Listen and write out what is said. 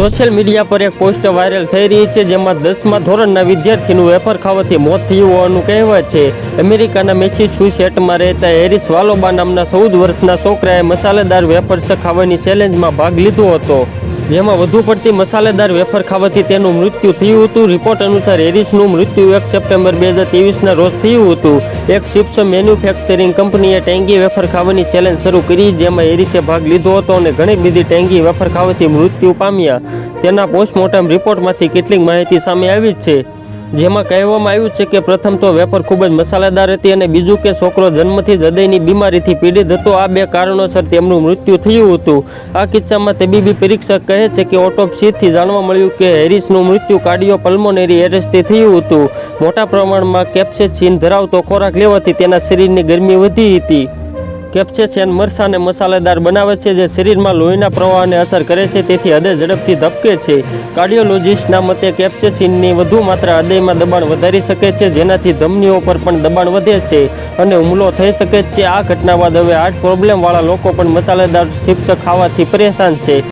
Social media પર એક post viral થઈ રહી છે, જેમાં દસમા ધોરણના વિદ્યાર્થીનું વેફર ખાવાથી મોત થયું હોવાનું કહેવાય છે. અમેરિકાના મેસેચ્યુસેટમાં રહેતા હેરિસ વાલોબા નામના ચૌદ વર્ષના છોકરાએ મસાલેદાર વેફર્સ ખાવાની ચેલેન્જમાં ભાગ લીધો હતો. જેમાં વધુ પડતી મસાલેદાર વેફર ખાવાથી તેનું મૃત્યુ થયું હતું. રિપોર્ટ અનુસાર હેરિસનું મૃત્યુ એક સપ્ટેમ્બર બે હજાર ત્રેવીસના રોજ થયું હતું. એક ચિપ્સ મેન્યુફેક્ચરિંગ કંપનીએ ટેંગી વેફર ખાવાની ચેલેન્જ શરૂ કરી, જેમાં હેરિસે ભાગ લીધો હતો અને ઘણી બધી ટેંગી વેફર ખાવાથી મૃત્યુ પામ્યા. તેના પોસ્ટમોર્ટમ રિપોર્ટમાંથી કેટલીક માહિતી સામે આવી છે. જેમાં કહેવામાં આવ્યું છે કે પ્રથમ તો વેફર ખૂબ જ મસાલેદાર હતી અને બીજું કે છોકરો જન્મથી જ હૃદયની બીમારીથી પીડિત હતો. આ બે કારણોસર તેમનું મૃત્યુ થયું હતું. આ કિસ્સામાં તબીબી પરીક્ષક કહે છે કે ઓટોપ્સીથી જાણવા મળ્યું કે હેરિસનું મૃત્યુ કાર્ડિયો પલ્મોનેરી એરેસ્ટથી થયું હતું. મોટા પ્રમાણમાં કેપ્સેચિન ધરાવતો ખોરાક લેવાથી તેના શરીરની ગરમી વધી હતી. કેપ્સેચેન મરસાને મસાલેદાર બનાવે છે જે શરીરમાં લોહીના પ્રવાહને અસર કરે છે. તેથી હૃદય ઝડપથી ધબકે છે. કાર્ડિયોલોજિસ્ટના મતે કેપ્સેસિનની વધુ માત્રા હૃદયમાં દબાણ વધારી શકે છે, જેનાથી ધમનીઓ પર પણ દબાણ વધે છે અને હુમલો થઈ શકે છે. આ ઘટના બાદ હવે હાર્ટ પ્રોબ્લેમવાળા લોકો પણ મસાલેદાર ચિપ્સ ખાવાથી પરેશાન છે.